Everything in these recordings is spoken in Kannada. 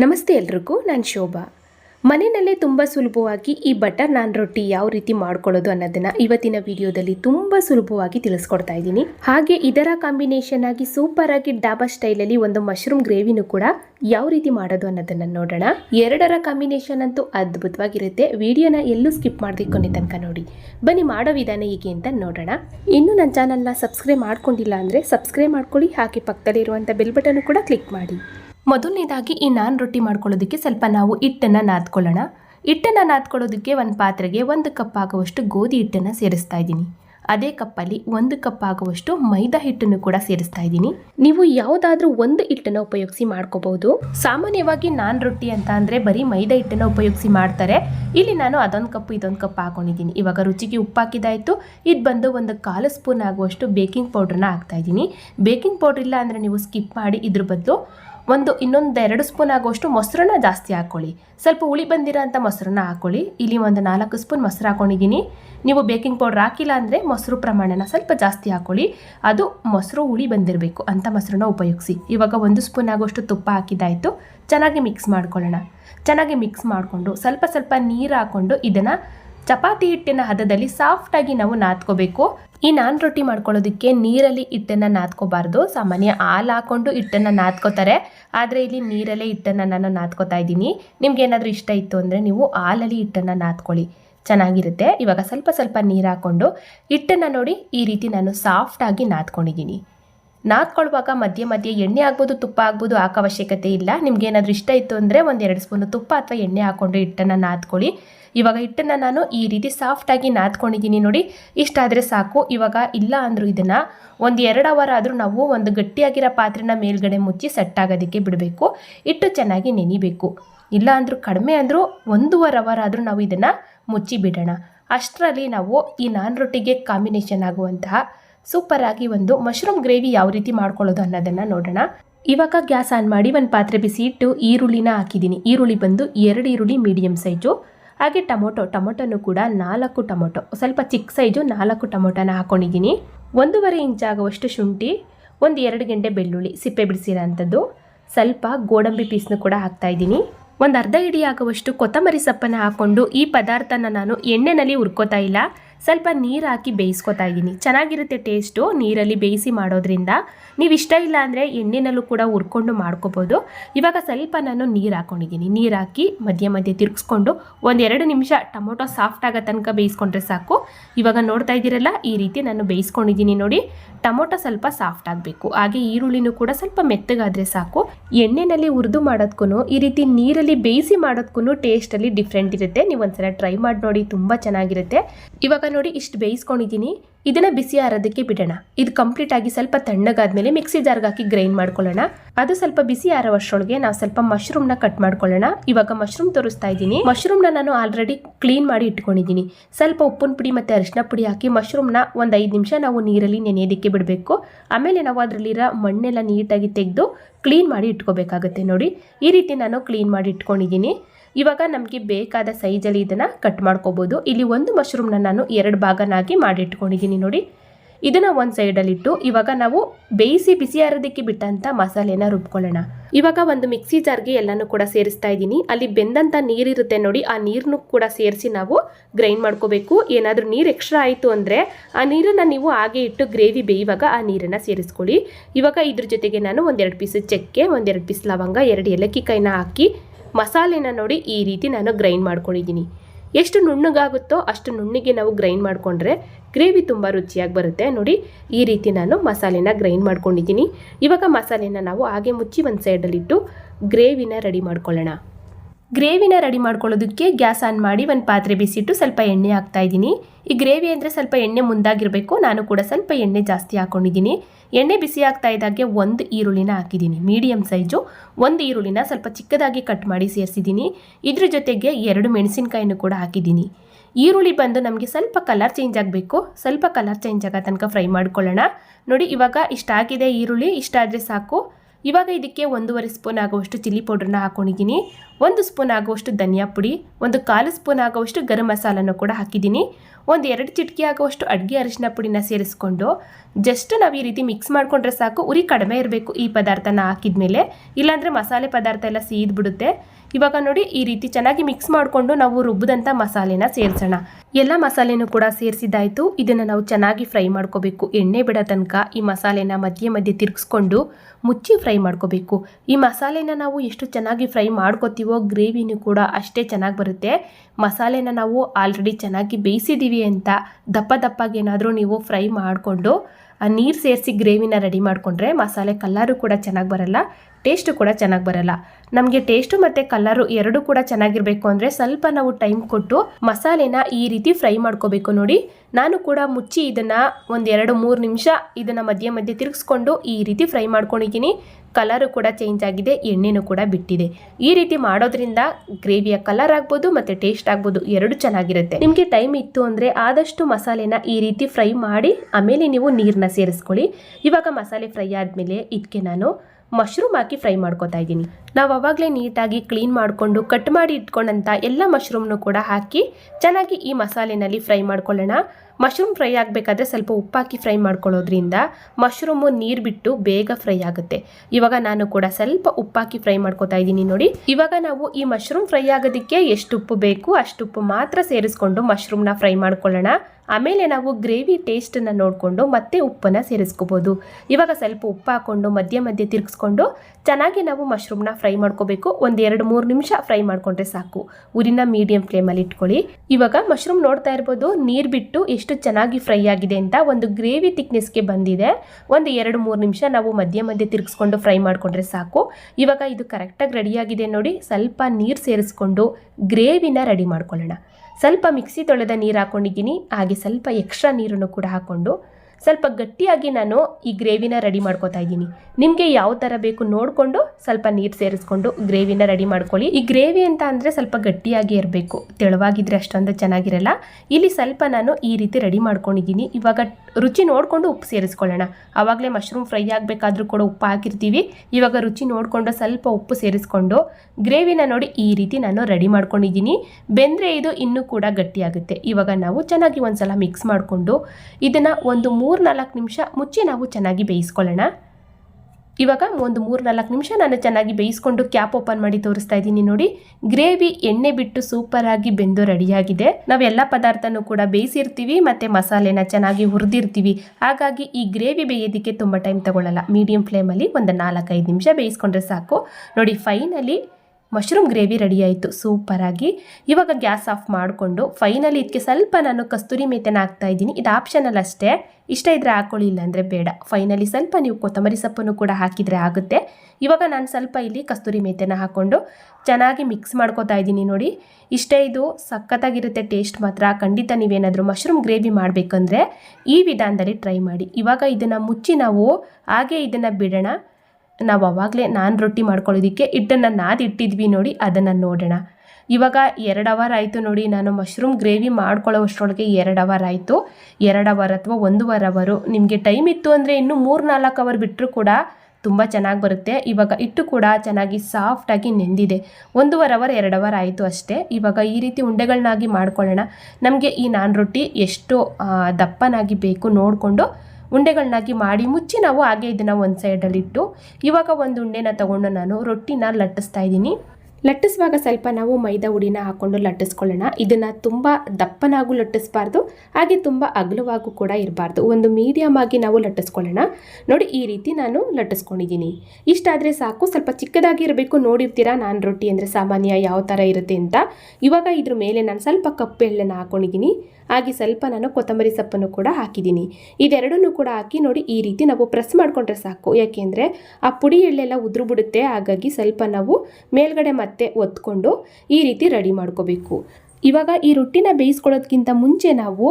ನಮಸ್ತೆ ಎಲ್ರಿಗೂ, ನಾನು ಶೋಭಾ. ಮನೆಯಲ್ಲೇ ತುಂಬ ಸುಲಭವಾಗಿ ಈ ಬಟರ್ ನಾನ್ ರೊಟ್ಟಿ ಯಾವ ರೀತಿ ಮಾಡ್ಕೊಳ್ಳೋದು ಅನ್ನೋದನ್ನ ಇವತ್ತಿನ ವಿಡಿಯೋದಲ್ಲಿ ತುಂಬ ಸುಲಭವಾಗಿ ತಿಳಿಸ್ಕೊಡ್ತಾ ಇದ್ದೀನಿ. ಹಾಗೆ ಇದರ ಕಾಂಬಿನೇಷನ್ ಆಗಿ ಸೂಪರ್ ಆಗಿ ಡಾಬಾ ಸ್ಟೈಲಲ್ಲಿ ಒಂದು ಮಶ್ರೂಮ್ ಗ್ರೇವಿನೂ ಕೂಡ ಯಾವ ರೀತಿ ಮಾಡೋದು ಅನ್ನೋದನ್ನ ನೋಡೋಣ. ಎರಡರ ಕಾಂಬಿನೇಷನ್ ಅಂತೂ ಅದ್ಭುತವಾಗಿರುತ್ತೆ. ವಿಡಿಯೋನ ಎಲ್ಲೂ ಸ್ಕಿಪ್ ಮಾಡದೆ ಕೊನೆ ತನಕ ನೋಡಿ. ಬನ್ನಿ ಮಾಡೋ ವಿಧಾನ ಹೀಗೆ ಅಂತ ನೋಡೋಣ. ಇನ್ನೂ ನನ್ನ ಚಾನಲ್ನ ಸಬ್ಸ್ಕ್ರೈಬ್ ಮಾಡ್ಕೊಂಡಿಲ್ಲ ಅಂದರೆ ಸಬ್ಸ್ಕ್ರೈಬ್ ಮಾಡ್ಕೊಳ್ಳಿ, ಹಾಗೆ ಪಕ್ಕದಲ್ಲಿರುವಂಥ ಬೆಲ್ ಬಟನ್ ಕೂಡ ಕ್ಲಿಕ್ ಮಾಡಿ. ಮೊದಲನೇದಾಗಿ ಈ ನಾನ್ ರೊಟ್ಟಿ ಮಾಡ್ಕೊಳ್ಳೋದಕ್ಕೆ ಸ್ವಲ್ಪ ನಾವು ಹಿಟ್ಟನ್ನು ನಾದ್ಕೊಳ್ಳೋಣ. ಹಿಟ್ಟನ್ನು ನಾದ್ಕೊಳ್ಳೋದಕ್ಕೆ ಒಂದು ಪಾತ್ರೆಗೆ ಒಂದು ಕಪ್ ಆಗುವಷ್ಟು ಗೋಧಿ ಹಿಟ್ಟನ್ನು ಸೇರಿಸ್ತಾ ಇದ್ದೀನಿ. ಅದೇ ಕಪ್ಪಲ್ಲಿ ಒಂದು ಕಪ್ ಆಗುವಷ್ಟು ಮೈದಾ ಹಿಟ್ಟನ್ನು ಕೂಡ ಸೇರಿಸ್ತಾ ಇದ್ದೀನಿ. ನೀವು ಯಾವುದಾದ್ರೂ ಒಂದು ಹಿಟ್ಟನ್ನು ಉಪಯೋಗಿಸಿ ಮಾಡ್ಕೋಬಹುದು ಸಾಮಾನ್ಯವಾಗಿ ನಾನ್ ರೊಟ್ಟಿ ಅಂತ ಅಂದರೆ ಬರೀ ಮೈದಾ ಹಿಟ್ಟನ್ನು ಉಪಯೋಗಿಸಿ ಮಾಡ್ತಾರೆ. ಇಲ್ಲಿ ನಾನು ಅದೊಂದು ಕಪ್, ಇದೊಂದು ಕಪ್ ಹಾಕೊಂಡಿದ್ದೀನಿ. ಇವಾಗ ರುಚಿಗೆ ಉಪ್ಪು ಹಾಕಿದಾಯಿತು. ಇದು ಬಂದು ಒಂದು ಕಾಲು ಸ್ಪೂನ್ ಆಗುವಷ್ಟು ಬೇಕಿಂಗ್ ಪೌಡ್ರನ್ನ ಹಾಕ್ತಾ ಇದ್ದೀನಿ. ಬೇಕಿಂಗ್ ಪೌಡ್ರ್ ಇಲ್ಲ ಅಂದರೆ ನೀವು ಸ್ಕಿಪ್ ಮಾಡಿ ಇದ್ರ ಬದಲು ಒಂದು ಇನ್ನೊಂದು ಎರಡು ಸ್ಪೂನ್ ಆಗುವಷ್ಟು ಮೊಸರನ್ನ ಜಾಸ್ತಿ ಹಾಕ್ಕೊಳ್ಳಿ ಸ್ವಲ್ಪ ಹುಳಿ ಬಂದಿರೋಂಥ ಮೊಸರನ್ನ ಹಾಕ್ಕೊಳ್ಳಿ ಇಲ್ಲಿ ಒಂದು ನಾಲ್ಕು ಸ್ಪೂನ್ ಮೊಸರು ಹಾಕ್ಕೊಂಡಿದ್ದೀನಿ ನೀವು ಬೇಕಿಂಗ್ ಪೌಡ್ರ್ ಹಾಕಿಲ್ಲ ಅಂದರೆ ಮೊಸರು ಪ್ರಮಾಣನ ಸ್ವಲ್ಪ ಜಾಸ್ತಿ ಹಾಕ್ಕೊಳ್ಳಿ ಅದು ಮೊಸರು ಹುಳಿ ಬಂದಿರಬೇಕು, ಅಂಥ ಮೊಸರನ್ನ ಉಪಯೋಗಿಸಿ. ಇವಾಗ ಒಂದು ಸ್ಪೂನ್ ಆಗುವಷ್ಟು ತುಪ್ಪ ಹಾಕಿದ್ದಾಯಿತು. ಚೆನ್ನಾಗಿ ಮಿಕ್ಸ್ ಮಾಡ್ಕೊಳ್ಳೋಣ. ಚೆನ್ನಾಗಿ ಮಿಕ್ಸ್ ಮಾಡಿಕೊಂಡು ಸ್ವಲ್ಪ ಸ್ವಲ್ಪ ನೀರು ಹಾಕ್ಕೊಂಡು ಇದನ್ನು ಚಪಾತಿ ಹಿಟ್ಟಿನ ಹದದಲ್ಲಿ ಸಾಫ್ಟಾಗಿ ನಾವು ನಾದ್ಕೋಬೇಕು. ಈ ನಾನ್ ರೊಟ್ಟಿ ಮಾಡ್ಕೊಳ್ಳೋದಕ್ಕೆ ನೀರಲ್ಲಿ ಹಿಟ್ಟನ್ನು ನಾದ್ಕೋಬಾರ್ದು. ಸಾಮಾನ್ಯ ಹಾಲು ಹಾಕ್ಕೊಂಡು ಹಿಟ್ಟನ್ನು ನಾದ್ಕೋತಾರೆ. ಆದರೆ ಇಲ್ಲಿ ನೀರಲ್ಲೇ ಹಿಟ್ಟನ್ನು ನಾನು ನಾದ್ಕೋತಾ ಇದ್ದೀನಿ. ನಿಮ್ಗೆ ಏನಾದರೂ ಇಷ್ಟ ಇತ್ತು ಅಂದರೆ ನೀವು ಹಾಲಲ್ಲಿ ಹಿಟ್ಟನ್ನು ನಾದ್ಕೊಳ್ಳಿ. ಚೆನ್ನಾಗಿರುತ್ತೆ. ಇವಾಗ ಸ್ವಲ್ಪ ಸ್ವಲ್ಪ ನೀರು ಹಾಕ್ಕೊಂಡು ಹಿಟ್ಟನ್ನು ನೋಡಿ ಈ ರೀತಿ ನಾನು ಸಾಫ್ಟಾಗಿ ನಾದ್ಕೊಂಡಿದ್ದೀನಿ. ನಾದ್ಕೊಳ್ಳುವಾಗ ಮಧ್ಯೆ ಮಧ್ಯೆ ಎಣ್ಣೆ ಆಗ್ಬೋದು ತುಪ್ಪ ಆಗ್ಬೋದು ಹಾಕೋ ಅವಶ್ಯಕತೆ ಇಲ್ಲ. ನಿಮ್ಗೆ ಏನಾದರೂ ಇಷ್ಟ ಇತ್ತು ಅಂದರೆ ಒಂದೆರಡು ಸ್ಪೂನು ತುಪ್ಪ ಅಥವಾ ಎಣ್ಣೆ ಹಾಕ್ಕೊಂಡು ಹಿಟ್ಟನ್ನು ನಾದ್ಕೊಳ್ಳಿ. ಇವಾಗ ಹಿಟ್ಟನ್ನು ನಾನು ಈ ರೀತಿ ಸಾಫ್ಟಾಗಿ ನಾದ್ಕೊಂಡಿದ್ದೀನಿ ನೋಡಿ. ಇಷ್ಟಾದರೆ ಸಾಕು. ಇವಾಗ ಇಲ್ಲ ಅಂದರೂ ಇದನ್ನು ಒಂದು ಎರಡು ಅವರ್ ಆದರೂ ನಾವು ಒಂದು ಗಟ್ಟಿಯಾಗಿರೋ ಪಾತ್ರೆನ ಮೇಲ್ಗಡೆ ಮುಚ್ಚಿ ಸೆಟ್ ಆಗೋದಕ್ಕೆ ಬಿಡಬೇಕು. ಹಿಟ್ಟು ಚೆನ್ನಾಗಿ ನೆನಿಬೇಕು. ಇಲ್ಲ ಅಂದರೂ ಕಡಿಮೆ ಅಂದರೂ ಒಂದೂವರೆ ಅವರ್ ಆದರೂ ನಾವು ಇದನ್ನು ಮುಚ್ಚಿ ಬಿಡೋಣ. ಅಷ್ಟರಲ್ಲಿ ನಾವು ಈ ನಾನ್ ರೊಟ್ಟಿಗೆ ಕಾಂಬಿನೇಷನ್ ಆಗುವಂತಹ ಸೂಪರಾಗಿ ಒಂದು ಮಶ್ರೂಮ್ ಗ್ರೇವಿ ಯಾವ ರೀತಿ ಮಾಡ್ಕೊಳ್ಳೋದು ಅನ್ನೋದನ್ನು ನೋಡೋಣ. ಇವಾಗ ಗ್ಯಾಸ್ ಆನ್ ಮಾಡಿ ಒಂದು ಪಾತ್ರೆ ಬಿಸಿ ಇಟ್ಟು ಈರುಳ್ಳಿನ ಹಾಕಿದ್ದೀನಿ. ಈರುಳ್ಳಿ ಬಂದು ಎರಡು ಈರುಳ್ಳಿ ಮೀಡಿಯಮ್ ಸೈಜು ಹಾಗೆ ಟೊಮೊಟೊ, ಟೊಮೊಟೊನು ಕೂಡ ನಾಲ್ಕು ಟೊಮೊಟೊ. ಸ್ವಲ್ಪ ಚಿಕ್ಕ ಸೈಜು ನಾಲ್ಕು ಟೊಮೊಟೊನ ಹಾಕೊಂಡಿದ್ದೀನಿ. ಒಂದೂವರೆ ಇಂಚ್ ಆಗುವಷ್ಟು ಶುಂಠಿ, ಒಂದು ಎರಡು ಗಂಟೆ ಬೆಳ್ಳುಳ್ಳಿ, ಸಿಪ್ಪೆ ಬಿಡಿಸಿರೋಂಥದ್ದು. ಸ್ವಲ್ಪ ಗೋಡಂಬಿ ಪೀಸ್ನು ಕೂಡ ಹಾಕ್ತಾ ಇದ್ದೀನಿ. ಒಂದು ಅರ್ಧ ಇಡಿ ಆಗುವಷ್ಟು ಕೊತ್ತಂಬರಿ ಸೊಪ್ಪನ್ನು ಹಾಕ್ಕೊಂಡು ಈ ಪದಾರ್ಥನ ನಾನು ಎಣ್ಣೆನಲ್ಲಿ ಹುರ್ಕೋತಾ ಇಲ್ಲ. ಸ್ವಲ್ಪ ನೀರು ಹಾಕಿ ಬೇಯಿಸ್ಕೊತಾ ಇದ್ದೀನಿ. ಚೆನ್ನಾಗಿರುತ್ತೆ ಟೇಸ್ಟು ನೀರಲ್ಲಿ ಬೇಯಿಸಿ ಮಾಡೋದ್ರಿಂದ ನೀವು ಇಷ್ಟ ಇಲ್ಲ ಅಂದರೆ ಎಣ್ಣೆನಲ್ಲೂ ಕೂಡ ಹುರ್ಕೊಂಡು ಮಾಡ್ಕೋಬೋದು. ಇವಾಗ ಸ್ವಲ್ಪ ನಾನು ನೀರು ಹಾಕ್ಕೊಂಡಿದ್ದೀನಿ ನೀರು ಹಾಕಿ ಮಧ್ಯೆ ಮಧ್ಯೆ ತಿರುಗಿಸ್ಕೊಂಡು ಒಂದೆರಡು ನಿಮಿಷ ಟೊಮೊಟೊ ಸಾಫ್ಟ್ ಆಗೋ ತನಕ ಬೇಯಿಸ್ಕೊಂಡ್ರೆ ಸಾಕು. ಇವಾಗ ನೋಡ್ತಾ ಇದ್ದೀರಲ್ಲ, ಈ ರೀತಿ ನಾನು ಬೇಯಿಸ್ಕೊಂಡಿದ್ದೀನಿ ನೋಡಿ. ಟೊಮೊಟೊ ಸ್ವಲ್ಪ ಸಾಫ್ಟ್ ಆಗಬೇಕು. ಹಾಗೆ ಈರುಳ್ಳಿನೂ ಕೂಡ ಸ್ವಲ್ಪ ಮೆತ್ತಗಾದರೆ ಸಾಕು. ಎಣ್ಣೆನಲ್ಲಿ ಹುರಿದು ಮಾಡೋದಕ್ಕೂ ಈ ರೀತಿ ನೀರಲ್ಲಿ ಬೇಯಿಸಿ ಮಾಡೋದಕ್ಕೂ ಟೇಸ್ಟಲ್ಲಿ ಡಿಫ್ರೆಂಟ್ ಇರುತ್ತೆ. ನೀವು ಒಂದ್ಸಲ ಟ್ರೈ ಮಾಡಿ ನೋಡಿ, ತುಂಬ ಚೆನ್ನಾಗಿರುತ್ತೆ. ಇವಾಗ ನೋಡಿ ಇಷ್ಟು ಬೇಯಿಸ್ಕೊಂಡಿದ್ದೀನಿ ಇದನ್ನ ಬಿಸಿ ಆರೋದಕ್ಕೆ ಬಿಡೋಣ. ಇದು ಕಂಪ್ಲೀಟ್ ಆಗಿ ಸ್ವಲ್ಪ ತಣ್ಣಗಾದ್ಮೇಲೆ ಮಿಕ್ಸಿ ಜಾರ್ಗೆ ಹಾಕಿ ಗ್ರೈಂಡ್ ಮಾಡ್ಕೊಳ್ಳೋಣ. ಅದು ಸ್ವಲ್ಪ ಬಿಸಿ ಆರೋವಷ್ಟರೊಳಗೆ ನಾವು ಸ್ವಲ್ಪ ಮಶ್ರೂಮ್ನ ಕಟ್ ಮಾಡ್ಕೊಳ್ಳೋಣ. ಇವಾಗ ಮಶ್ರೂಮ್ ತೋರಿಸ್ತಾ ಇದ್ದೀನಿ. ಮಶ್ರೂಮ್ನ ನಾನು ಆಲ್ರೆಡಿ ಕ್ಲೀನ್ ಮಾಡಿ ಇಟ್ಕೊಂಡಿದ್ದೀನಿ ಸ್ವಲ್ಪ ಉಪ್ಪಿನ ಪುಡಿ ಮತ್ತು ಅರಿಶಿನ ಪುಡಿ ಹಾಕಿ ಮಶ್ರೂಮ್ನ ಒಂದು ಐದು ನಿಮಿಷ ನಾವು ನೀರಲ್ಲಿ ನೆನೆಯೋದಕ್ಕೆ ಬಿಡಬೇಕು. ಆಮೇಲೆ ನಾವು ಅದರಲ್ಲಿರೋ ಮಣ್ಣೆಲ್ಲ ನೀಟಾಗಿ ತೆಗೆದು ಕ್ಲೀನ್ ಮಾಡಿ ಇಟ್ಕೋಬೇಕಾಗುತ್ತೆ ನೋಡಿ. ಈ ರೀತಿ ನಾನು ಕ್ಲೀನ್ ಮಾಡಿ ಇಟ್ಕೊಂಡಿದ್ದೀನಿ ಇವಾಗ ನಮಗೆ ಬೇಕಾದ ಸೈಜಲ್ಲಿ ಇದನ್ನು ಕಟ್ ಮಾಡ್ಕೋಬೋದು. ಇಲ್ಲಿ ಒಂದು ಮಶ್ರೂಮ್ನ ನಾನು ಎರಡು ಭಾಗನಾಗಿ ಮಾಡಿಟ್ಕೊಂಡಿದ್ದೀನಿ ನೋಡಿ. ಇದನ್ನು ಒಂದು ಸೈಡಲ್ಲಿಟ್ಟು ಇವಾಗ ನಾವು ಬೇಯಿಸಿ ಬಿಸಿ ಆರೋದಕ್ಕೆ ಬಿಟ್ಟಂಥ ಮಸಾಲೆನ ರುಬ್ಕೊಳ್ಳೋಣ. ಇವಾಗ ಒಂದು ಮಿಕ್ಸಿ ಜಾರ್ಗೆ ಎಲ್ಲನೂ ಕೂಡ ಸೇರಿಸ್ತಾ ಇದ್ದೀನಿ. ಅಲ್ಲಿ ಬೆಂದಂಥ ನೀರಿರುತ್ತೆ ನೋಡಿ. ಆ ನೀರನ್ನು ಕೂಡ ಸೇರಿಸಿ ನಾವು ಗ್ರೈಂಡ್ ಮಾಡ್ಕೋಬೇಕು. ಏನಾದರೂ ನೀರು ಎಕ್ಸ್ಟ್ರಾ ಆಯಿತು ಅಂದರೆ ಆ ನೀರನ್ನು ನೀವು ಹಾಗೆ ಇಟ್ಟು ಗ್ರೇವಿ ಬೇಯುವಾಗ ಆ ನೀರನ್ನು ಸೇರಿಸ್ಕೊಳ್ಳಿ. ಇವಾಗ ಇದ್ರ ಜೊತೆಗೆ ನಾನು ಒಂದೆರಡು ಪೀಸ್ ಚಕ್ಕೆ, ಒಂದೆರಡು ಪೀಸ್ ಲವಂಗ, ಎರಡು ಏಲಕ್ಕಿ ಕಾಯಿನ ಹಾಕಿ ಮಸಾಲೆನ ನೋಡಿ ಈ ರೀತಿ ನಾನು ಗ್ರೈಂಡ್ ಮಾಡ್ಕೊಂಡಿದ್ದೀನಿ. ಎಷ್ಟು ನುಣ್ಣಗಾಗುತ್ತೋ ಅಷ್ಟು ನುಣ್ಣಿಗೆ ನಾವು ಗ್ರೈಂಡ್ ಮಾಡಿಕೊಂಡ್ರೆ ಗ್ರೇವಿ ತುಂಬ ರುಚಿಯಾಗಿ ಬರುತ್ತೆ. ನೋಡಿ, ಈ ರೀತಿ ನಾನು ಮಸಾಲೆನ ಗ್ರೈಂಡ್ ಮಾಡ್ಕೊಂಡಿದ್ದೀನಿ. ಇವಾಗ ಮಸಾಲೆನ ನಾವು ಹಾಗೆ ಮುಚ್ಚಿ ಒಂದು ಸೈಡಲ್ಲಿಟ್ಟು ಗ್ರೇವಿನ ರೆಡಿ ಮಾಡ್ಕೊಳ್ಳೋಣ. ಗ್ರೇವಿನ ರೆಡಿ ಮಾಡ್ಕೊಳ್ಳೋದಕ್ಕೆ ಗ್ಯಾಸ್ ಆನ್ ಮಾಡಿ ಒಂದು ಪಾತ್ರೆ ಬಿಸಿಟ್ಟು ಸ್ವಲ್ಪ ಎಣ್ಣೆ ಹಾಕ್ತಾ ಇದ್ದೀನಿ. ಈ ಗ್ರೇವಿ ಅಂದರೆ ಸ್ವಲ್ಪ ಎಣ್ಣೆ ಮುಂದಾಗಿರಬೇಕು. ನಾನು ಕೂಡ ಸ್ವಲ್ಪ ಎಣ್ಣೆ ಜಾಸ್ತಿ ಹಾಕ್ಕೊಂಡಿದ್ದೀನಿ ಎಣ್ಣೆ ಬಿಸಿ ಆಗ್ತಾ ಇದ್ದಾಗೆ ಒಂದು ಈರುಳ್ಳಿನ ಹಾಕಿದ್ದೀನಿ. ಮೀಡಿಯಮ್ ಸೈಜು ಒಂದು ಈರುಳ್ಳಿನ ಸ್ವಲ್ಪ ಚಿಕ್ಕದಾಗಿ ಕಟ್ ಮಾಡಿ ಸೇರಿಸಿದ್ದೀನಿ. ಇದ್ರ ಜೊತೆಗೆ ಎರಡು ಮೆಣಸಿನ್ಕಾಯಿನೂ ಕೂಡ ಹಾಕಿದ್ದೀನಿ. ಈರುಳ್ಳಿ ಬಂದು ನಮಗೆ ಸ್ವಲ್ಪ ಕಲರ್ ಚೇಂಜ್ ಆಗಬೇಕು. ಸ್ವಲ್ಪ ಕಲರ್ ಚೇಂಜ್ ಆಗೋ ತನಕ ಫ್ರೈ ಮಾಡ್ಕೊಳ್ಳೋಣ. ನೋಡಿ ಇವಾಗ ಇಷ್ಟಾಗಿದೆ ಈರುಳ್ಳಿ. ಇಷ್ಟಾದರೆ ಸಾಕು. ಇವಾಗ ಇದಕ್ಕೆ ಒಂದೂವರೆ ಸ್ಪೂನ್ ಆಗುವಷ್ಟು ಚಿಲ್ಲಿ ಪೌಡ್ರನ್ನ ಹಾಕೊಂಡಿದ್ದೀನಿ. ಒಂದು ಸ್ಪೂನ್ ಆಗುವಷ್ಟು ಧನಿಯಾ ಪುಡಿ, ಒಂದು ಕಾಲು ಸ್ಪೂನ್ ಆಗುವಷ್ಟು ಗರಂ ಮಸಾಲನ್ನು ಕೂಡ ಹಾಕಿದ್ದೀನಿ. ಒಂದು ಎರಡು ಚಿಟಕಿ ಆಗುವಷ್ಟು ಅಡುಗೆ ಅರಿಶಿನ ಪುಡಿನ ಸೇರಿಸ್ಕೊಂಡು ಜಸ್ಟ್ ನಾವು ಈ ರೀತಿ ಮಿಕ್ಸ್ ಮಾಡಿಕೊಂಡ್ರೆ ಸಾಕು. ಉರಿ ಕಡಿಮೆ ಇರಬೇಕು ಈ ಪದಾರ್ಥನ ಹಾಕಿದ್ಮೇಲೆ. ಇಲ್ಲಾಂದರೆ ಮಸಾಲೆ ಪದಾರ್ಥ ಎಲ್ಲ ಸೀದ್ಬಿಡುತ್ತೆ. ಇವಾಗ ನೋಡಿ ಈ ರೀತಿ ಚೆನ್ನಾಗಿ ಮಿಕ್ಸ್ ಮಾಡಿಕೊಂಡು ನಾವು ರುಬ್ಬದಂಥ ಮಸಾಲೆನ ಸೇರಿಸೋಣ. ಎಲ್ಲ ಮಸಾಲೆನೂ ಕೂಡ ಸೇರಿಸಿದ್ದಾಯಿತು. ಇದನ್ನು ನಾವು ಚೆನ್ನಾಗಿ ಫ್ರೈ ಮಾಡ್ಕೋಬೇಕು. ಎಣ್ಣೆ ಬಿಡೋ ತನಕ ಈ ಮಸಾಲೆನ ಮಧ್ಯೆ ಮಧ್ಯೆ ತಿರುಗಿಸ್ಕೊಂಡು ಮುಚ್ಚಿ ಫ್ರೈ ಮಾಡ್ಕೋಬೇಕು. ಈ ಮಸಾಲೆನ ನಾವು ಎಷ್ಟು ಚೆನ್ನಾಗಿ ಫ್ರೈ ಮಾಡ್ಕೋತೀವೋ ಗ್ರೇವಿನೂ ಕೂಡ ಅಷ್ಟೇ ಚೆನ್ನಾಗಿ ಬರುತ್ತೆ. ಮಸಾಲೆನ ನಾವು ಆಲ್ರೆಡಿ ಚೆನ್ನಾಗಿ ಬೇಯಿಸಿದ್ದೀವಿ ಅಂತ ದಪ್ಪ ದಪ್ಪಗೆ ಏನಾದರೂ ನೀವು ಫ್ರೈ ಮಾಡಿಕೊಂಡು ನೀರು ಸೇರಿಸಿ ಗ್ರೇವಿನ ರೆಡಿ ಮಾಡಿಕೊಂಡ್ರೆ ಮಸಾಲೆ ಕಲ್ಲರು ಕೂಡ ಚೆನ್ನಾಗಿ ಬರಲ್ಲ ಟೇಸ್ಟು ಕೂಡ ಚೆನ್ನಾಗಿ ಬರಲ್ಲ. ನಮಗೆ ಟೇಸ್ಟು ಮತ್ತು ಕಲ್ಲರು ಎರಡೂ ಕೂಡ ಚೆನ್ನಾಗಿರಬೇಕು ಅಂದರೆ ಸ್ವಲ್ಪ ನಾವು ಟೈಮ್ ಕೊಟ್ಟು ಮಸಾಲೆನ ಈ ರೀತಿ ಫ್ರೈ ಮಾಡ್ಕೋಬೇಕು ನೋಡಿ. ನಾನು ಕೂಡ ಮುಚ್ಚಿ ಇದನ್ನು ಒಂದು ಎರಡು ಮೂರು ನಿಮಿಷ ಇದನ್ನು ಮಧ್ಯೆ ಮಧ್ಯೆ ತಿರುಗಿಸ್ಕೊಂಡು ಈ ರೀತಿ ಫ್ರೈ ಮಾಡ್ಕೊಂಡಿದ್ದೀನಿ. ಕಲರು ಕೂಡ ಚೇಂಜ್ ಆಗಿದೆ, ಎಣ್ಣೆನೂ ಕೂಡ ಬಿಟ್ಟಿದೆ. ಈ ರೀತಿ ಮಾಡೋದ್ರಿಂದ ಗ್ರೇವಿಯ ಕಲರ್ ಆಗ್ಬೋದು ಮತ್ತು ಟೇಸ್ಟ್ ಆಗ್ಬೋದು, ಎರಡು ಚೆನ್ನಾಗಿರುತ್ತೆ. ನಿಮಗೆ ಟೈಮ್ ಇತ್ತು ಅಂದರೆ ಆದಷ್ಟು ಮಸಾಲೆನ ಈ ರೀತಿ ಫ್ರೈ ಮಾಡಿ, ಆಮೇಲೆ ನೀವು ನೀರನ್ನ ಸೇರಿಸ್ಕೊಳ್ಳಿ. ಇವಾಗ ಮಸಾಲೆ ಫ್ರೈ ಆದಮೇಲೆ ಇದಕ್ಕೆ ನಾನು ಮಶ್ರೂಮ್ ಹಾಕಿ ಫ್ರೈ ಮಾಡ್ಕೊತಾ ಇದ್ದೀನಿ. ನಾವು ಅವಾಗಲೇ ನೀಟಾಗಿ ಕ್ಲೀನ್ ಮಾಡಿಕೊಂಡು ಕಟ್ ಮಾಡಿ ಇಟ್ಕೊಂಡಂಥ ಎಲ್ಲ ಮಶ್ರೂಮ್ನು ಕೂಡ ಹಾಕಿ, ಚೆನ್ನಾಗಿ ಈ ಮಸಾಲೆನಲ್ಲಿ ಫ್ರೈ ಮಾಡ್ಕೊಳ್ಳೋಣ. ಮಶ್ರೂಮ್ ಫ್ರೈ ಆಗಬೇಕಾದ್ರೆ ಸ್ವಲ್ಪ ಉಪ್ಪಾಕಿ ಫ್ರೈ ಮಾಡ್ಕೊಳ್ಳೋದ್ರಿಂದ ಮಶ್ರೂಮು ನೀರು ಬಿಟ್ಟು ಬೇಗ ಫ್ರೈ ಆಗುತ್ತೆ. ಇವಾಗ ನಾನು ಕೂಡ ಸ್ವಲ್ಪ ಉಪ್ಪಾಕಿ ಫ್ರೈ ಮಾಡ್ಕೊತಾ ಇದ್ದೀನಿ ನೋಡಿ. ಇವಾಗ ನಾವು ಈ ಮಶ್ರೂಮ್ ಫ್ರೈ ಆಗೋದಕ್ಕೆ ಎಷ್ಟು ಉಪ್ಪು ಬೇಕು ಅಷ್ಟು ಉಪ್ಪು ಮಾತ್ರ ಸೇರಿಸ್ಕೊಂಡು ಮಶ್ರೂಮ್ನ ಫ್ರೈ ಮಾಡ್ಕೊಳ್ಳೋಣ. ಆಮೇಲೆ ನಾವು ಗ್ರೇವಿ ಟೇಸ್ಟನ್ನ ನೋಡಿಕೊಂಡು ಮತ್ತೆ ಉಪ್ಪನ್ನು ಸೇರಿಸ್ಕೋಬೋದು. ಇವಾಗ ಸ್ವಲ್ಪ ಉಪ್ಪು ಹಾಕ್ಕೊಂಡು ಮಧ್ಯೆ ಮಧ್ಯೆ ತಿರುಗಿಸ್ಕೊಂಡು ಚೆನ್ನಾಗಿ ನಾವು ಮಶ್ರೂಮ್ನ ಫ್ರೈ ಮಾಡ್ಕೋಬೇಕು. ಒಂದು ಎರಡು ಮೂರು ನಿಮಿಷ ಫ್ರೈ ಮಾಡಿಕೊಂಡ್ರೆ ಸಾಕು. ಉರಿನ ಮೀಡಿಯಂ ಫ್ಲೇಮಲ್ಲಿ ಇಟ್ಕೊಳ್ಳಿ. ಇವಾಗ ಮಶ್ರೂಮ್ ನೋಡ್ತಾ ಇರ್ಬೋದು. ನೀರು ಬಿಟ್ಟು ಎಷ್ಟು ಚೆನ್ನಾಗಿ ಫ್ರೈ ಆಗಿದೆ ಅಂತ ಒಂದು ಗ್ರೇವಿ ತಿಕ್ನೆಸ್ಗೆ ಬಂದಿದೆ. ಒಂದು ಎರಡು ಮೂರು ನಿಮಿಷ ನಾವು ಮಧ್ಯೆ ಮಧ್ಯೆ ತಿರುಗಿಸ್ಕೊಂಡು ಫ್ರೈ ಮಾಡಿಕೊಂಡ್ರೆ ಸಾಕು. ಇವಾಗ ಇದು ಕರೆಕ್ಟಾಗಿ ರೆಡಿಯಾಗಿದೆ ನೋಡಿ. ಸ್ವಲ್ಪ ನೀರು ಸೇರಿಸ್ಕೊಂಡು ಗ್ರೇವಿನ ರೆಡಿ ಮಾಡ್ಕೊಳ್ಳೋಣ. ಸ್ವಲ್ಪ ಮಿಕ್ಸಿ ತೊಳೆದ ನೀರು ಹಾಕ್ಕೊಂಡಿದ್ದೀನಿ ಹಾಗೆ ಸ್ವಲ್ಪ ಎಕ್ಸ್ಟ್ರಾ ನೀರನ್ನು ಕೂಡ ಹಾಕ್ಕೊಂಡು ಸ್ವಲ್ಪ ಗಟ್ಟಿಯಾಗಿ ನಾನು ಈ ಗ್ರೇವಿನ ರೆಡಿ ಮಾಡ್ಕೋತಾ ಇದ್ದೀನಿ. ನಿಮಗೆ ಯಾವ ಥರ ಬೇಕು ನೋಡಿಕೊಂಡು ಸ್ವಲ್ಪ ನೀರು ಸೇರಿಸ್ಕೊಂಡು ಗ್ರೇವಿನ ರೆಡಿ ಮಾಡ್ಕೊಳ್ಳಿ. ಈ ಗ್ರೇವಿ ಅಂತ ಅಂದರೆ ಸ್ವಲ್ಪ ಗಟ್ಟಿಯಾಗಿ ಇರಬೇಕು. ತೆಳುವಾಗಿದ್ರೆ ಅಷ್ಟೊಂದು ಚೆನ್ನಾಗಿರಲ್ಲ. ಇಲ್ಲಿ ಸ್ವಲ್ಪ ನಾನು ಈ ರೀತಿ ರೆಡಿ ಮಾಡ್ಕೊಂಡಿದ್ದೀನಿ. ಇವಾಗ ರುಚಿ ನೋಡಿಕೊಂಡು ಉಪ್ಪು ಸೇರಿಸ್ಕೊಳ್ಳೋಣ. ಆವಾಗಲೇ ಮಶ್ರೂಮ್ ಫ್ರೈ ಆಗಬೇಕಾದ್ರೂ ಕೂಡ ಉಪ್ಪು ಹಾಕಿರ್ತೀವಿ. ಇವಾಗ ರುಚಿ ನೋಡಿಕೊಂಡು ಸ್ವಲ್ಪ ಉಪ್ಪು ಸೇರಿಸ್ಕೊಂಡು ಗ್ರೇವಿನ ನೋಡಿ ಈ ರೀತಿ ನಾನು ರೆಡಿ ಮಾಡ್ಕೊಂಡಿದ್ದೀನಿ. ಬೆಂದರೆ ಇದು ಇನ್ನೂ ಕೂಡ ಗಟ್ಟಿಯಾಗುತ್ತೆ. ಇವಾಗ ನಾವು ಚೆನ್ನಾಗಿ ಒಂದು ಸಲ ಮಿಕ್ಸ್ ಮಾಡಿಕೊಂಡು ಇದನ್ನು ಒಂದು ನಾಲ್ಕು ನಿಮಿಷ ಮುಚ್ಚಿ ನಾವು ಚೆನ್ನಾಗಿ ಬೇಯಿಸ್ಕೊಳ್ಳೋಣ. ಇವಾಗ ಒಂದು ಮೂರು ನಾಲ್ಕು ನಿಮಿಷ ನಾನು ಚೆನ್ನಾಗಿ ಬೇಯಿಸ್ಕೊಂಡು ಕ್ಯಾಪ್ ಓಪನ್ ಮಾಡಿ ತೋರಿಸ್ತಾ ಇದ್ದೀನಿ ನೋಡಿ. ಗ್ರೇವಿ ಎಣ್ಣೆ ಬಿಟ್ಟು ಸೂಪರಾಗಿ ಬೆಂದು ರೆಡಿಯಾಗಿದೆ. ನಾವೆಲ್ಲ ಪದಾರ್ಥನೂ ಕೂಡ ಬೇಯಿಸಿರ್ತೀವಿ, ಮತ್ತು ಮಸಾಲೆನ ಚೆನ್ನಾಗಿ ಹುರಿದಿರ್ತೀವಿ. ಹಾಗಾಗಿ ಈ ಗ್ರೇವಿ ಬೇಯೋದಕ್ಕೆ ತುಂಬ ಟೈಮ್ ತಗೊಳ್ಳಲ್ಲ ಮೀಡಿಯಂ ಫ್ಲೇಮಲ್ಲಿ ಒಂದು ನಾಲ್ಕೈದು ನಿಮಿಷ ಬೇಯಿಸ್ಕೊಂಡ್ರೆ ಸಾಕು. ನೋಡಿ, ಫೈನಲಿ ಮಶ್ರೂಮ್ ಗ್ರೇವಿ ರೆಡಿ ಆಯಿತು ಸೂಪರಾಗಿ. ಇವಾಗ ಗ್ಯಾಸ್ ಆಫ್ ಮಾಡಿಕೊಂಡು ಫೈನಲಿ ಇದಕ್ಕೆ ಸ್ವಲ್ಪ ನಾನು ಕಸ್ತೂರಿ ಮೇತೆನ ಹಾಕ್ತಾ ಇದ್ದೀನಿ. ಇದು ಆಪ್ಷನಲ್ ಅಷ್ಟೇ. ಇಷ್ಟ ಇದ್ದರೆ ಹಾಕೊಳ್ಳಿ, ಇಲ್ಲಾಂದರೆ ಬೇಡ. ಫೈನಲಿ ಸ್ವಲ್ಪ ನೀವು ಕೊತ್ತಂಬರಿ ಸೊಪ್ಪನ್ನು ಕೂಡ ಹಾಕಿದರೆ ಆಗುತ್ತೆ. ಇವಾಗ ನಾನು ಸ್ವಲ್ಪ ಇಲ್ಲಿ ಕಸ್ತೂರಿ ಮೇತೆನ ಹಾಕ್ಕೊಂಡು ಚೆನ್ನಾಗಿ ಮಿಕ್ಸ್ ಮಾಡ್ಕೋತಾ ಇದ್ದೀನಿ ನೋಡಿ. ಇಷ್ಟೇ ಇದು. ಸಖತ್ತಾಗಿರುತ್ತೆ ಟೇಸ್ಟ್ ಮಾತ್ರ. ಖಂಡಿತ ನೀವೇನಾದರೂ ಮಶ್ರೂಮ್ ಗ್ರೇವಿ ಮಾಡಬೇಕಂದ್ರೆ ಈ ವಿಧಾನದಲ್ಲಿ ಟ್ರೈ ಮಾಡಿ. ಇವಾಗ ಇದನ್ನು ಮುಚ್ಚಿ ನಾವು ಹಾಗೆ ಇದನ್ನು ಬಿಡೋಣ. ನಾವು ಅವಾಗಲೇ ನಾನು ರೊಟ್ಟಿ ಮಾಡ್ಕೊಳ್ಳೋದಕ್ಕೆ ಹಿಟ್ಟನ್ನು ನಾದಿಟ್ಟಿದ್ವಿ ನೋಡಿ, ಅದನ್ನು ನೋಡೋಣ. ಇವಾಗ ಎರಡು ಅವರ್ ಆಯಿತು ನೋಡಿ, ನಾನು ಮಶ್ರೂಮ್ ಗ್ರೇವಿ ಮಾಡ್ಕೊಳ್ಳೋ ಅಷ್ಟರೊಳಗೆ ಎರಡು ಅವರ್ ಆಯಿತು. ಎರಡು ಅವರ್ ಅಥವಾ ಒಂದೂವರೆ ಅವರು. ನಿಮಗೆ ಟೈಮ್ ಇತ್ತು ಅಂದರೆ ಇನ್ನೂ ಮೂರು ನಾಲ್ಕು ಅವರ್ ಬಿಟ್ಟರು ಕೂಡ ತುಂಬ ಚೆನ್ನಾಗಿ ಬರುತ್ತೆ. ಇವಾಗ ಹಿಟ್ಟು ಕೂಡ ಚೆನ್ನಾಗಿ ಸಾಫ್ಟಾಗಿ ನೆಂದಿದೆ. ಒಂದೂವರೆ ಅವರ್, ಎರಡು ಅವರ್ ಆಯಿತು ಅಷ್ಟೇ. ಇವಾಗ ಈ ರೀತಿ ಉಂಡೆಗಳನ್ನಾಗಿ ಮಾಡ್ಕೊಳ್ಳೋಣ. ನಮಗೆ ಈ ನಾನ್ ರೊಟ್ಟಿ ಎಷ್ಟು ದಪ್ಪನಾಗಿ ಬೇಕು ನೋಡಿಕೊಂಡು ಉಂಡೆಗಳನ್ನಾಗಿ ಮಾಡಿ ಮುಚ್ಚಿ ನಾವು ಹಾಗೆ ಇದನ್ನು ಒಂದು ಸೈಡಲ್ಲಿಟ್ಟು ಇವಾಗ ಒಂದು ಉಂಡೆನ ತಗೊಂಡು ನಾನು ರೊಟ್ಟಿನ ಲಟ್ಟಿಸ್ತಾ ಇದ್ದೀನಿ. ಲಟ್ಟಿಸುವಾಗ ಸ್ವಲ್ಪ ನಾವು ಮೈದಾ ಹುಡಿನ ಹಾಕ್ಕೊಂಡು ಲಟ್ಟಿಸ್ಕೊಳ್ಳೋಣ. ಇದನ್ನು ತುಂಬ ದಪ್ಪನಾಗೂ ಲಟ್ಟಿಸ್ಬಾರ್ದು, ಹಾಗೆ ತುಂಬ ಅಗಲವಾಗೂ ಕೂಡ ಇರಬಾರ್ದು. ಒಂದು ಮೀಡಿಯಮ್ ಆಗಿ ನಾವು ಲಟ್ಟಿಸ್ಕೊಳ್ಳೋಣ. ನೋಡಿ, ಈ ರೀತಿ ನಾನು ಲಟ್ಟಿಸ್ಕೊಂಡಿದ್ದೀನಿ. ಇಷ್ಟಾದರೆ ಸಾಕು, ಸ್ವಲ್ಪ ಚಿಕ್ಕದಾಗಿ ಇರಬೇಕು. ನೋಡಿರ್ತೀರಾ, ನಾನು ರೊಟ್ಟಿ ಅಂದರೆ ಸಾಮಾನ್ಯ ಯಾವ ಥರ ಇರುತ್ತೆ ಅಂತ. ಇವಾಗ ಇದ್ರ ಮೇಲೆ ನಾನು ಸ್ವಲ್ಪ ಕಪ್ಪು ಎಳ್ಳನ್ನು ಹಾಕ್ಕೊಂಡಿದ್ದೀನಿ ಹಾಗೆ ಸ್ವಲ್ಪ ನಾನು ಕೊತ್ತಂಬರಿ ಸೊಪ್ಪನ್ನು ಕೂಡ ಹಾಕಿದ್ದೀನಿ. ಇದೆರಡನ್ನೂ ಕೂಡ ಹಾಕಿ ನೋಡಿ, ಈ ರೀತಿ ನಾವು ಪ್ರೆಸ್ ಮಾಡಿಕೊಂಡ್ರೆ ಸಾಕು. ಯಾಕೆಂದರೆ, ಆ ಪುಡಿ ಎಳ್ಳೆಲ್ಲ ಉದುರು ಬಿಡುತ್ತೆ ಹಾಗಾಗಿ ಸ್ವಲ್ಪ ನಾವು ಮೇಲ್ಗಡೆ ಮತ್ತೆ ಒತ್ಕೊಂಡು ಈ ರೀತಿ ರೆಡಿ ಮಾಡ್ಕೋಬೇಕು. ಇವಾಗ ಈ ರೊಟ್ಟಿನ ಬೇಯಿಸ್ಕೊಳ್ಳೋದಕ್ಕಿಂತ ಮುಂಚೆ ನಾವು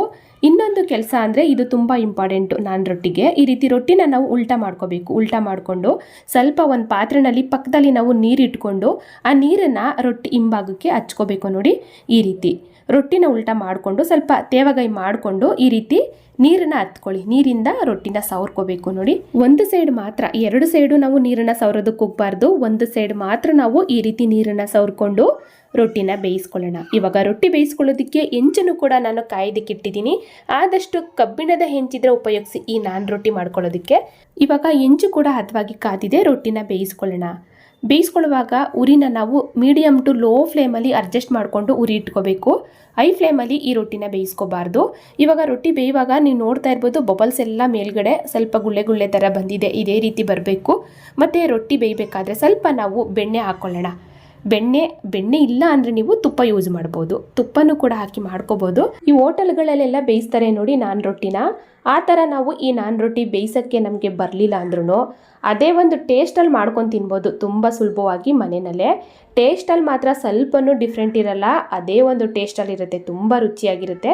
ಇನ್ನೊಂದು ಕೆಲಸ ಅಂದರೆ ಇದು ತುಂಬ ಇಂಪಾರ್ಟೆಂಟು ನಾನು ರೊಟ್ಟಿಗೆ. ಈ ರೀತಿ ರೊಟ್ಟಿನ ನಾವು ಉಲ್ಟಾ ಮಾಡ್ಕೋಬೇಕು. ಉಲ್ಟಾ ಮಾಡಿಕೊಂಡು ಸ್ವಲ್ಪ ಒಂದು ಪಾತ್ರೆನಲ್ಲಿ ಪಕ್ಕದಲ್ಲಿ ನಾವು ನೀರು ಇಟ್ಕೊಂಡು ಆ ನೀರನ್ನು ರೊಟ್ಟಿ ಹಿಂಭಾಗಕ್ಕೆ ಹಚ್ಕೋಬೇಕು ನೋಡಿ ಈ ರೀತಿ. ರೊಟ್ಟಿನ ಉಲ್ಟಾ ಮಾಡಿಕೊಂಡು ಸ್ವಲ್ಪ ತೇವಗೈ ಮಾಡಿಕೊಂಡು ಈ ರೀತಿ ನೀರನ್ನು ಹತ್ಕೊಳ್ಳಿ. ನೀರಿಂದ ರೊಟ್ಟಿನ ಸವರ್ಕೋಬೇಕು ನೋಡಿ. ಒಂದು ಸೈಡ್ ಮಾತ್ರ, ಎರಡು ಸೈಡು ನಾವು ನೀರನ್ನು ಸವರೋದಕ್ಕೆ ಹೋಗ್ಬಾರ್ದು. ಒಂದು ಸೈಡ್ ಮಾತ್ರ ನಾವು ಈ ರೀತಿ ನೀರನ್ನು ಸವರ್ಕೊಂಡು ರೊಟ್ಟಿನ ಬೇಯಿಸ್ಕೊಳ್ಳೋಣ. ಇವಾಗ ರೊಟ್ಟಿ ಬೇಯಿಸ್ಕೊಳ್ಳೋದಕ್ಕೆ ಹೆಂಚನ್ನು ಕೂಡ ನಾನು ಕಾಯ್ದಕ್ಕೆ ಇಟ್ಟಿದ್ದೀನಿ. ಆದಷ್ಟು ಕಬ್ಬಿಣದ ಹೆಂಚಿದ್ರೆ ಉಪಯೋಗಿಸಿ ಈ ನಾನ್ ರೊಟ್ಟಿ ಮಾಡ್ಕೊಳ್ಳೋದಕ್ಕೆ. ಇವಾಗ ಹೆಂಚು ಕೂಡ ಹದವಾಗಿ ಕಾದಿದೆ, ರೊಟ್ಟಿನ ಬೇಯಿಸ್ಕೊಳ್ಳೋಣ. ಬೇಯಿಸ್ಕೊಳ್ಳುವಾಗ ಉರಿನ ನಾವು ಮೀಡಿಯಮ್ ಟು ಲೋ ಫ್ಲೇಮಲ್ಲಿ ಅಡ್ಜಸ್ಟ್ ಮಾಡಿಕೊಂಡು ಉರಿ ಇಟ್ಕೋಬೇಕು. ಹೈ ಫ್ಲೇಮಲ್ಲಿ ಈ ರೊಟ್ಟಿನ ಬೇಯಿಸ್ಕೋಬಾರ್ದು. ಇವಾಗ ರೊಟ್ಟಿ ಬೇಯುವಾಗ ನೀವು ನೋಡ್ತಾ ಇರ್ಬೋದು ಬಬಲ್ಸ್ ಎಲ್ಲ ಮೇಲ್ಗಡೆ ಸ್ವಲ್ಪ ಗುಳ್ಳೆ ಗುಳ್ಳೆ ಥರ ಬಂದಿದೆ. ಇದೇ ರೀತಿ ಬರಬೇಕು. ಮತ್ತು ರೊಟ್ಟಿ ಬೇಯಬೇಕಾದ್ರೆ ಸ್ವಲ್ಪ ನಾವು ಬೆಣ್ಣೆ ಹಾಕ್ಕೊಳ್ಳೋಣ ಬೆಣ್ಣೆ ಬೆಣ್ಣೆ ಇಲ್ಲ ಅಂದರೆ ನೀವು ತುಪ್ಪ ಯೂಸ್ ಮಾಡ್ಬೋದು. ತುಪ್ಪನೂ ಕೂಡ ಹಾಕಿ ಮಾಡ್ಕೋಬೋದು. ಈ ಹೋಟೆಲ್ಗಳಲ್ಲೆಲ್ಲ ಬೇಯಿಸ್ತಾರೆ ನೋಡಿ ನಾನ್ ರೊಟ್ಟಿನ. ಆ ಥರ ನಾವು ಈ ನಾನ್ ರೊಟ್ಟಿ ಬೇಯಿಸೋಕ್ಕೆ ನಮಗೆ ಬರಲಿಲ್ಲ ಅಂದ್ರೂ ಅದೇ ಒಂದು ಟೇಸ್ಟಲ್ಲಿ ಮಾಡ್ಕೊಂಡು ತಿನ್ಬೋದು ತುಂಬ ಸುಲಭವಾಗಿ ಮನೆಯಲ್ಲೇ. ಟೇಸ್ಟಲ್ಲಿ ಮಾತ್ರ ಸ್ವಲ್ಪನೂ ಡಿಫ್ರೆಂಟ್ ಇರಲ್ಲ, ಅದೇ ಒಂದು ಟೇಸ್ಟಲ್ಲಿ ಇರುತ್ತೆ, ತುಂಬ ರುಚಿಯಾಗಿರುತ್ತೆ.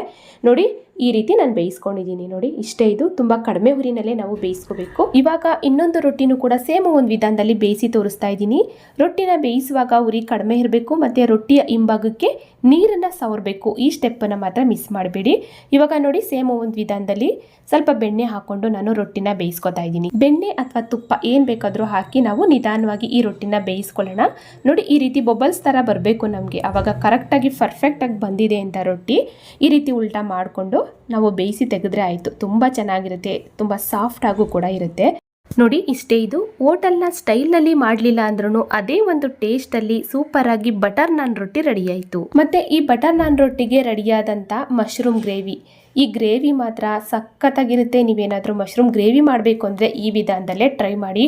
ನೋಡಿ, ಈ ರೀತಿ ನಾನು ಬೇಯಿಸ್ಕೊಂಡಿದ್ದೀನಿ ನೋಡಿ, ಇಷ್ಟೇ ಇದು. ತುಂಬ ಕಡಿಮೆ ಉರಿನಲ್ಲೇ ನಾವು ಬೇಯಿಸ್ಕೋಬೇಕು. ಇವಾಗ ಇನ್ನೊಂದು ರೊಟ್ಟಿನೂ ಕೂಡ ಸೇಮ್ ಒಂದು ವಿಧಾನದಲ್ಲಿ ಬೇಯಿಸಿ ತೋರಿಸ್ತಾ ಇದ್ದೀನಿ. ರೊಟ್ಟಿನ ಬೇಯಿಸುವಾಗ ಉರಿ ಕಡಿಮೆ ಇರಬೇಕು, ಮತ್ತು ರೊಟ್ಟಿಯ ಹಿಂಭಾಗಕ್ಕೆ ನೀರನ್ನು ಸವರಬೇಕು. ಈ ಸ್ಟೆಪ್ಪನ್ನು ಮಾತ್ರ ಮಿಸ್ ಮಾಡಬೇಡಿ. ಇವಾಗ ನೋಡಿ ಸೇಮ್ ಒಂದು ವಿಧಾನದಲ್ಲಿ ಸ್ವಲ್ಪ ಬೆಣ್ಣೆ ಹಾಕೊಂಡು ನಾನು ರೊಟ್ಟಿನ ಬೇಯಿಸ್ಕೊತಾ ಇದ್ದೀನಿ. ಬೆಣ್ಣೆ ಅಥವಾ ತುಪ್ಪ ಏನು ಬೇಕಾದರೂ ಹಾಕಿ ನಾವು ನಿಧಾನವಾಗಿ ಈ ರೊಟ್ಟಿನ ಬೇಯಿಸ್ಕೊಳ್ಳೋಣ. ನೋಡಿ ಈ ರೀತಿ ಬೊಬಲ್ಸ್ ಥರ ಬರಬೇಕು ನಮಗೆ. ಆವಾಗ ಕರೆಕ್ಟಾಗಿ ಪರ್ಫೆಕ್ಟಾಗಿ ಬಂದಿದೆ ಅಂತ ರೊಟ್ಟಿ. ಈ ರೀತಿ ಉಲ್ಟಾ ಮಾಡಿಕೊಂಡು ನಾವು ಬೇಯಿಸಿ ತೆಗೆದ್ರೆ ಆಯಿತು. ತುಂಬ ಚೆನ್ನಾಗಿರುತ್ತೆ. ತುಂಬ ಆಗೂ ಕೂಡ ಇರುತ್ತೆ. ನೋಡಿ, ಇಷ್ಟೇ ಇದು. ಹೋಟೆಲ್ನ ಸ್ಟೈಲ್ನಲ್ಲಿ ಮಾಡಲಿಲ್ಲ ಅಂದ್ರೂ ಅದೇ ಒಂದು ಟೇಸ್ಟಲ್ಲಿ ಸೂಪರಾಗಿ ಬಟರ್ ನಾನ್ ರೊಟ್ಟಿ ರೆಡಿ ಆಯಿತು ಮತ್ತು ಈ ಬಟರ್ ನಾನ್ ರೊಟ್ಟಿಗೆ ರೆಡಿಯಾದಂಥ ಮಶ್ರೂಮ್ ಗ್ರೇವಿ. ಈ ಗ್ರೇವಿ ಮಾತ್ರ ಸಖತ್ತಾಗಿರುತ್ತೆ. ನೀವೇನಾದರೂ ಮಶ್ರೂಮ್ ಗ್ರೇವಿ ಮಾಡಬೇಕು ಅಂದರೆ ಈ ವಿಧಾನದಲ್ಲೇ ಟ್ರೈ ಮಾಡಿ.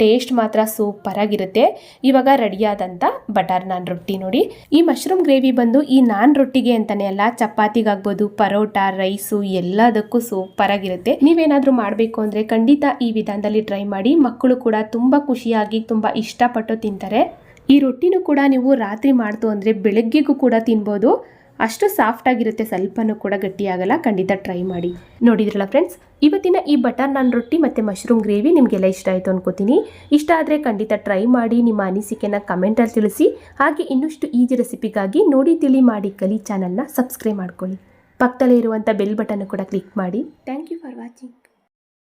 ಟೇಸ್ಟ್ ಮಾತ್ರ ಸೂಪರಾಗಿರುತ್ತೆ. ಇವಾಗ ರೆಡಿಯಾದಂಥ ಬಟರ್ ನಾನ್ ರೊಟ್ಟಿ ನೋಡಿ. ಈ ಮಶ್ರೂಮ್ ಗ್ರೇವಿ ಬಂದು ಈ ನಾನ್ ರೊಟ್ಟಿಗೆ ಅಂತಲೇ ಅಲ್ಲ, ಚಪಾತಿಗಾಗ್ಬೋದು, ಪರೋಟ, ರೈಸು ಎಲ್ಲದಕ್ಕೂ ಸೂಪರಾಗಿರುತ್ತೆ. ನೀವೇನಾದರೂ ಮಾಡಬೇಕು ಅಂದರೆ ಖಂಡಿತ ಈ ವಿಧಾನದಲ್ಲಿ ಟ್ರೈ ಮಾಡಿ. ಮಕ್ಕಳು ಕೂಡ ತುಂಬ ಖುಷಿಯಾಗಿ, ತುಂಬ ಇಷ್ಟಪಟ್ಟು ತಿಂತಾರೆ. ಈ ರೊಟ್ಟಿನೂ ಕೂಡ ನೀವು ರಾತ್ರಿ ಮಾಡ್ತು ಅಂದರೆ ಬೆಳಗ್ಗೆಗೂ ಕೂಡ ತಿನ್ಬೋದು. ಅಷ್ಟು ಸಾಫ್ಟ್ ಆಗಿರುತ್ತೆ, ಸ್ವಲ್ಪನೂ ಕೂಡ ಗಟ್ಟಿಯಾಗಲ್ಲ ಖಂಡಿತ ಟ್ರೈ ಮಾಡಿ. ನೋಡಿದ್ರಲ್ಲ ಫ್ರೆಂಡ್ಸ್ ಇವತ್ತಿನ ಈ ಬಟರ್ ನಾನ್ ರೊಟ್ಟಿ ಮತ್ತು ಮಶ್ರೂಮ್ ಗ್ರೇವಿ ನಿಮಗೆಲ್ಲ ಇಷ್ಟ ಆಯಿತು ಅನ್ಕೋತೀನಿ. ಇಷ್ಟ ಆದರೆ ಖಂಡಿತ ಟ್ರೈ ಮಾಡಿ, ನಿಮ್ಮ ಅನಿಸಿಕೆನ ಕಮೆಂಟಲ್ಲಿ ತಿಳಿಸಿ. ಹಾಗೆ ಇನ್ನಷ್ಟು ಈಜಿ ರೆಸಿಪಿಗಾಗಿ ನೋಡಿ, ತಿಳಿ ಮಾಡಿ ಕಲಿ ಚಾನಲ್ನ ಸಬ್ಸ್ಕ್ರೈಬ್ ಮಾಡ್ಕೊಳ್ಳಿ. ಪಕ್ಕದಲ್ಲೇ ಇರುವಂಥ ಬೆಲ್ ಬಟನ್ ಕೂಡ ಕ್ಲಿಕ್ ಮಾಡಿ. Thank you for watching